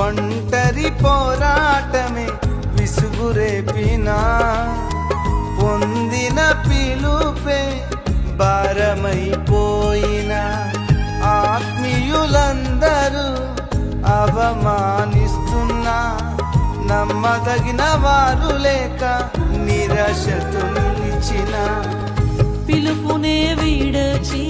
ఒంటరి పోరాటమే విసుగురేపినా పొందిన పిలుపే భారమైపోయిన ఆత్మీయులందరూ అవమానిస్తున్నా నమ్మదగిన వారు లేక నిరాశతో నిలిచిన. పిలుపునే వీడచి